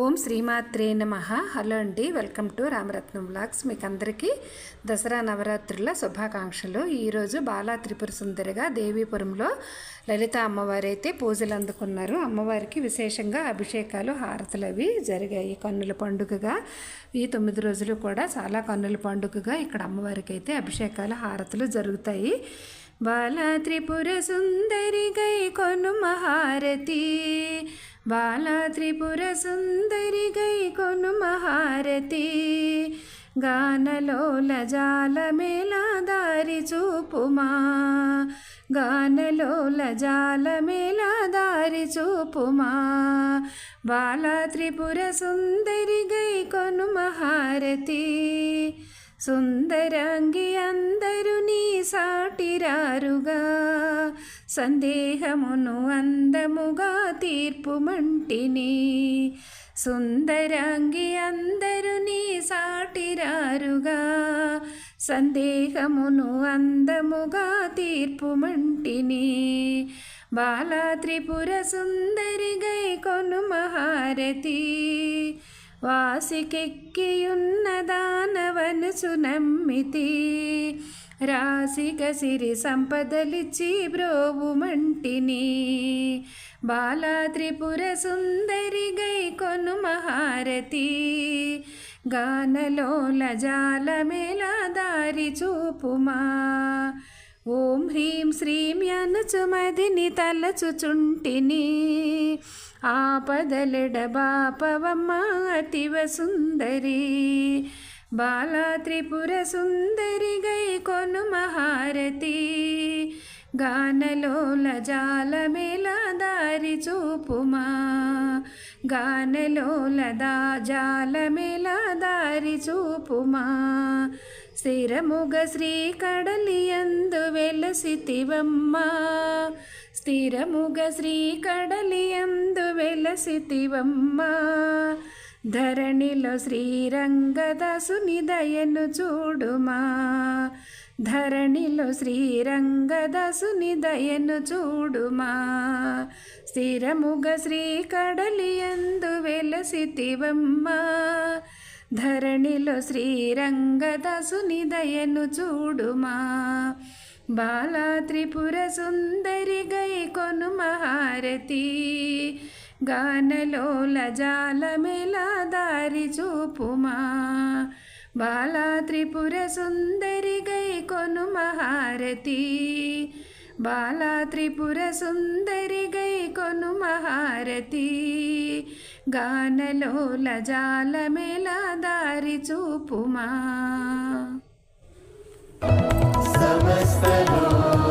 ఓం శ్రీమాత్రే నమ. హలో అండి. వెల్కమ్ టు రామరత్నం బ్లాగ్స్ మీకు అందరికీ దసరా నవరాత్రుల శుభాకాంక్షలు. ఈరోజు బాలా త్రిపుర సుందరిగా దేవీపురంలో లలిత అమ్మవారి అయితే పూజలు అందుకున్నారు. అమ్మవారికి విశేషంగా అభిషేకాలు హారతులు అవి జరిగాయి. కన్నుల పండుగగా ఈ తొమ్మిది రోజులు కూడా చాలా కన్నుల పండుగగా ఇక్కడ అమ్మవారికి అయితే అభిషేకాలు హారతులు జరుగుతాయి. బాల త్రిపుర సుందరి గై కొను మహారతి. బాల త్రిపుర సుందరి గై కొను మహారతి. గానలోల జాల మేళా దారి చూపుమా. గానలోల జాల మేళా దారి చూపుమా. బాల త్రిపుర సుందరి గై కొను మహారతి. సుందరంగి అందరు నీ సాటిరారుగా. సందేహమును అందముగా తీర్పు మంటిని సుందరాంగి అందరు నీ సాటిరారుగా. సందేహమును అందముగా తీర్పు మంటిని బాలా త్రిపుర సుందరి గై కొను మహారతి వాసికెక్కియున్న దానవను సునమ్మితి రాసిక సిరి సంపదలిచ్చి బ్రోవుమంటిని బాలా త్రిపుర సుందరి గై కొను మహారతి. గానలోల జాలమేళ దారి చూపుమా. ఓం హ్రీం శ్రీం అనుచుమదిని తలచుచుంటిని ఆపదలెడబాపవమ్మ అతివ సుందరి. బాలా త్రిపుర సుందరి గై కొను మహారతి. గానలోల జాలమేళ దారి చూపుమా. గానలోల దా జాలమేళ దారి చూపుమా. స్థిరముగ శ్రీ కడలియందు వెలసితివమ్మా. స్థిరముగ శ్రీ కడలియందు వెలసితివమ్మా. ధరణిలో శ్రీరంగదాసుని దయను చూడుమా. ధరణిలో శ్రీరంగదాసుని దయను చూడుమా. స్థిరముగ శ్రీ కడలియందు వెలసితివమ్మా. ధరణిలో శ్రీరంగదాసుని దయను చూడుమా. బాలా త్రిపుర సుందరి గై కొను మహారతి. గానలోల జాలమెలా దారి చూపుమా. బాల త్రిపుర సుందరి గై కొను మహారతి. బాల త్రిపుర సుందరి గై కొను మహారతి. గానలోల జాలమెలా దారి చూపుమా. సమస్తలో